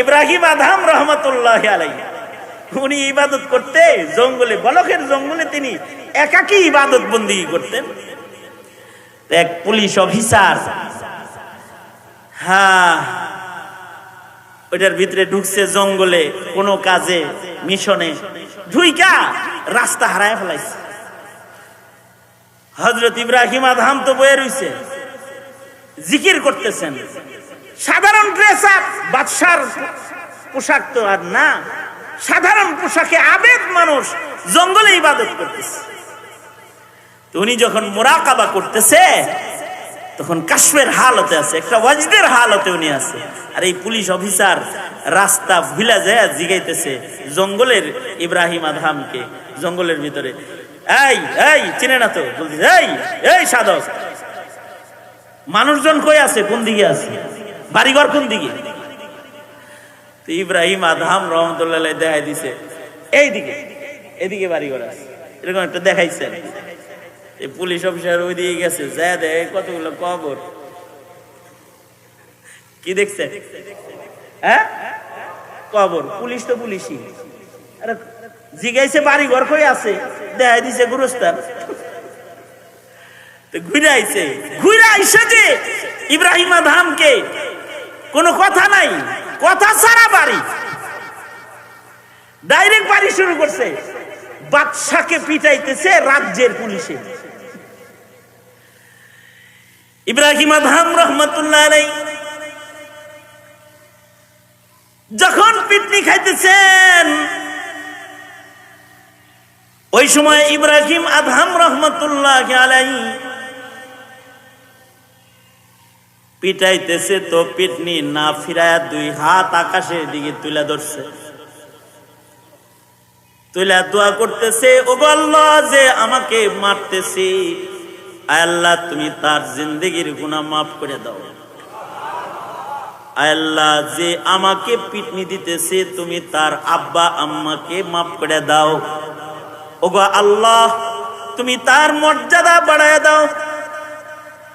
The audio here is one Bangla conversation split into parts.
ইব্রাহিম আধাম রহমতুল্লাহ আলাই উনি ইবাদত করতে জঙ্গলে, বলকের জঙ্গলে তিনি একাকী ইবাদত বন্দি করতেন। এক পুলিশ অফিসার হ্যাঁ ওইটার ভিতরে ঢুকছে জঙ্গলে, কোনো কাজে, মিশনে, ঢুইকা রাস্তা হারায় ফেলাইছে। হজরত ইব্রাহিম আধাম তো বয়ে রইছে। জিকির করতেছেন। সাধারণ ড্রেস আপ বাদশার পোশাক তো আর না। সাধারণ পোশাকে আবেদ মানুষ জঙ্গলে ইবাদত করতেছে। উনি যখন মোরাকাবা করতেছে, তখন কাশ্মের হালতে আছে, একটা ওয়াজদের হালতে উনি আছে। আর এই পুলিশ অফিসার রাস্তা ভুলা যায়, জিগাইতেছে জঙ্গলের ইব্রাহিম আধামকে জঙ্গলের ভিতরে। এই এই, চিনে না তো, বলতেছে, এই এই সাধক। মানুষজন কই আছে, কোন দিকে আছে? বাড়িঘর কোন দিকে? ইব্রাহিম আধাম রহমতুল্লাহ দেখাই দিছে এই দিকে এদিকে বাড়িঘর আছে। এরকম একটা দেখাইছে পুলিশ অফিসার ওই দিকে গেছে, যা দেয় কতগুলো কবর। কি দেখছে? হ্যাঁ? কবর, পুলিশ তো পুলিশই। জিগাইছে বাড়ি ঘর কই আছে? দেখাই দিছে গুরুস্তান। ঘুরে আইছে। ঘুরে আইসে যে ইব্রাহিম আধামকে কোনো কথা নাই। কথা সারা বাড়ি। ডাইরেক্ট বাড়ি শুরু করছে। বাদশাকে পিটাইতেছে রাজ্যের পুলিশে। ইব্রাহিম আধাম রহমতুল্লাহ আলাই যখন পিটনি খাইতেছেন, ওই সময় ইব্রাহিম আধাম রহমতুল্লাহ আলাই পিটাইতেছে তো পিটনি না ফিরায়া দুই হাত আকাশের দিকে তুলে ধরছে। তুলে দোয়া করতেছে ও আল্লাহ, যে আমাকে মারতেছি আল্লাহ, তুমি তার জিন্দগির গুণা মাফ করে দাও। আল্লাহ, যে আমাকে পিটনি দিতেছে, তুমি তার আব্বা, আম্মাকে মাফ করে দাও। ওগো আল্লাহ, তুমি তার মর্যাদা বাড়ায় দাও।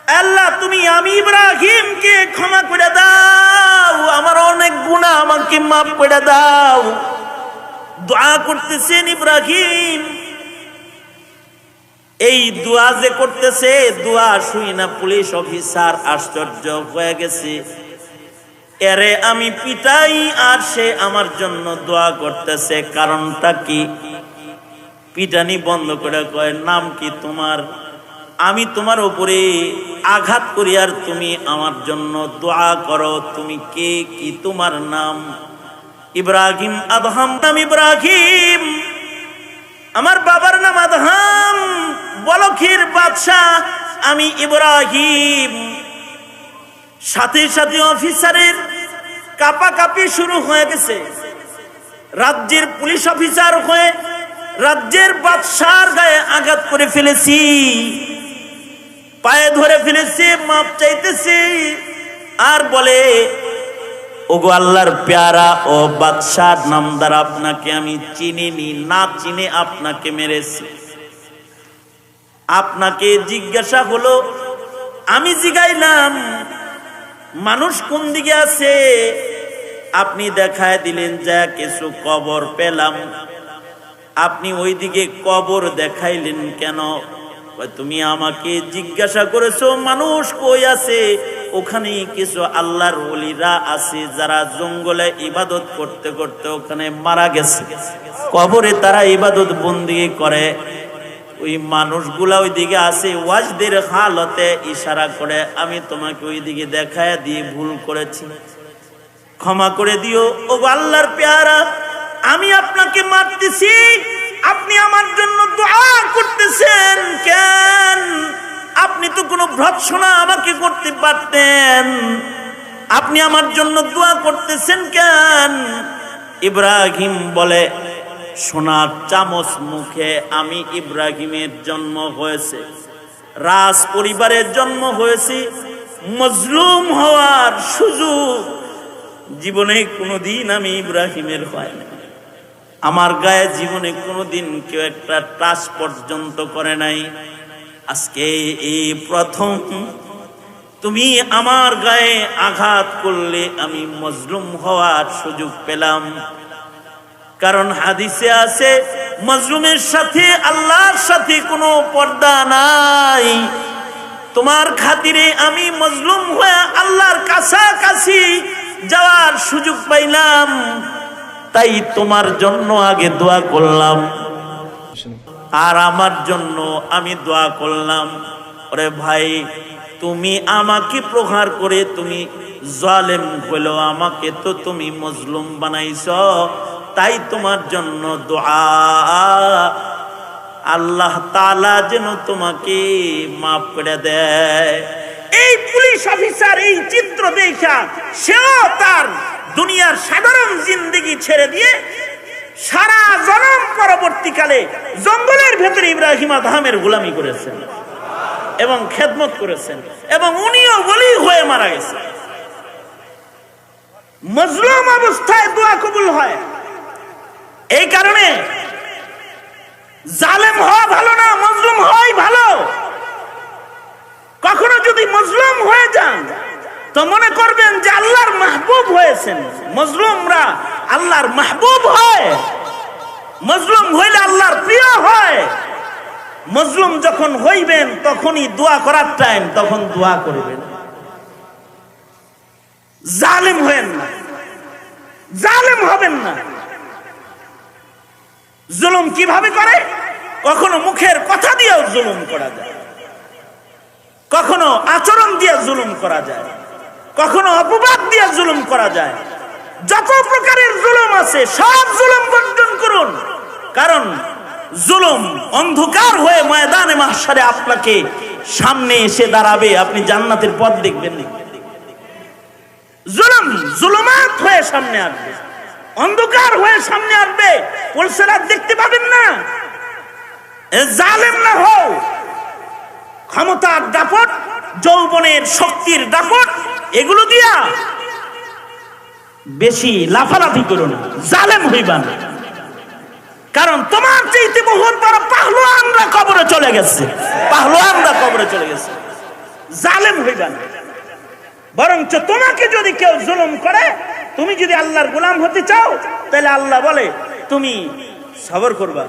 আল্লাহ, তুমি আমি ইব্রাহিমকে ক্ষমা করে দাও। আমার অনেক গুণা আমাকে মাফ করে দাও। দোয়া করতেছেন ইব্রাহিম। এই দোয়া যে করতেছে, দোয়া শুই না পুলিশ অফিসার, আশ্চর্য হয়ে গেছে। এরে আমি পিটাই আর সে আমার জন্য দোয়া করতেছে, কারণটা কি? পিটানি বন্ধ করে কয়, নাম কি তোমার? আমি তোমার উপরে আঘাত করিয়ার তুমি আমার জন্য দোয়া করো। তুমি কে? কি তোমার নাম? ইব্রাহিম আদহাম নাম ইব্রাহিম। আমার বাবার নাম আদহাম। বলখির বাদশাহ, আমি ইব্রাহিম। সাথে সাথে অফিসারের কাপাকাপি শুরু হয়ে গেছে। রাজ্যের পুলিশ অফিসার হয়ে রাজ্যের বাদশার গায়ে আঘাত করে ফেলেছি। পায়ে ধরে ফেলেছে, মাপ চাইতেছে। আর বলে, ওগো আল্লাহর পেয়ারা ও বাদশার নামদার আপনাকে আমি চিনিনি, না চিনে আপনাকে মেরেছি। আপনাকে জিজ্ঞাসা হলো, আমি জিগাইলাম, মানুষ কোন দিকে আছে? আপনি দেখায় দিলেন, যা কিছু কবর পেলাম। আপনি ওইদিকে কবর দেখাইলেন কেন? তুমি আমাকে জিজ্ঞাসা করেছ, মানুষ কই আছে? ওখানে কিছু আল্লাহর ওলিরা আছে, যারা জঙ্গলে ইবাদত করতে করতে ওখানে মারা গেছে। কবরে তারা ইবাদত বন্দি করে। ওই মানুষগুলা ওইদিকে আছে, ওয়াজদের হালতে ইশারা করে, আমি তোমাকে ওইদিকে দেখায় দিয়ে ভুল করেছি। ক্ষমা করে দিও। ও আল্লাহর পেয়ারা, আমি আপনাকে মারতেছি। আপনি আমার জন্য দোয়া করতেছেন, কেন? আপনি তো কোনো ভর্সনা আমাকে করতে পারতেন। আপনি আমার জন্য দোয়া করতেছেন, কেন? ইব্রাহিম বলে, সোনার চামচ মুখে আমি ইব্রাহিমের জন্ম হয়েছে। রাজ পরিবারের জন্ম হয়েছে, মজলুম হওয়ার সুযোগ। জীবনে কোনোদিন আমি ইব্রাহিমের হয় না আমার গায়ে জীবনে কোনোদিন কেউ একটা টাচ পর্যন্ত করে নাই। আজকে এই প্রথম। তুমি আমার গায়ে আঘাত করলে আমি মজলুম হওয়ার সুযোগ পেলাম। কারণ হাদিসে আছে, মজলুমের সাথে আল্লাহর সাথে কোনো পর্দা নাই। তোমার খাতিরে আমি মজলুম হয়ে আল্লাহর কাছাকাছি যাওয়ার সুযোগ পাইলাম। তাই তোমার জন্য আগে দোয়া করলাম। আর আমার জন্য আমি দোয়া করলাম। ওরে ভাই, তুমি আমাকে প্রহার করে তুমি জালেম হলো আমাকে তো তুমি মজলুম বানাইছ, তাই তোমার জন্য দোয়া। আল্লাহ তালা যেন তোমাকে মাফ করে দেয়। এই পুলিশ অফিসার এই চিত্র দেখা সেও তার দুনিয়ার সাধারণ জিন্দগি ছেড়ে দিয়ে সারা জনম পরবর্তীকালে জঙ্গলের ভেতরে ইব্রাহিম আদহামের গোলামি করেছেন এবং খেদমত করেছেন এবং উনিও বলি হয়ে মারা গেছে মজলুম অবস্থায় দোয়া কবুল হয়। এই কারণে জালেম হওয়া ভালো না, মজলুম হওয়াই ভালো। কখনো যদি মজলুম হয়ে যান তো মনে করবেন যে আল্লাহর মাহবুব হয়েছেন। মজলুমরা আল্লাহর মাহবুব হয়। মজলুম হইলে আল্লাহর প্রিয় হয়। মজলুম যখন হইবেন, তখনই দোয়া করার টাইম তখন দোয়া করবেন। জালেম হবেন না। জালেম হবেন না। জুলুম কীভাবে করে? কখনো মুখের কথা দিয়েও জুলুম করা যায়। কখনো আচরণ দিয়ে জুলুম করা যায়। কখনো অপবাদ দিয়ে জুলুম করা যায়। যত প্রকারের জুলুম আছে, সব জুলুম বর্জন করুন। কারণ জুলুম অন্ধকার হয়ে ময়দানে মাসারে আপনাকে সামনে এসে দাঁড়াবে। আপনি জান্নাতের পথ দেখবেন জুলুম জুলুমাত হয়ে সামনে আসবে। অন্ধকার হয়ে সামনে আসবে। পুলিশের দেখতে পাবেন না। জালেম না হও ক্ষমতার দাপট, যৌবনের শক্তির দাপট, এগুলো দিয়া বেশি লাফালাফি করো না, জালেম হইবা না। কারণ তোমার চাইতে বহুত বড় পাহলোয়ানরা কবরে চলে গেছে। পাহলোয়ানরা কবরে চলে গেছে। জালেম হইবা না। বরঞ্চ তোমাকে যদি কেউ জুলুম করে, তুমি যদি আল্লাহর গোলাম হতে চাও, তাহলে আল্লাহ বলে, তুমি সবর করবা।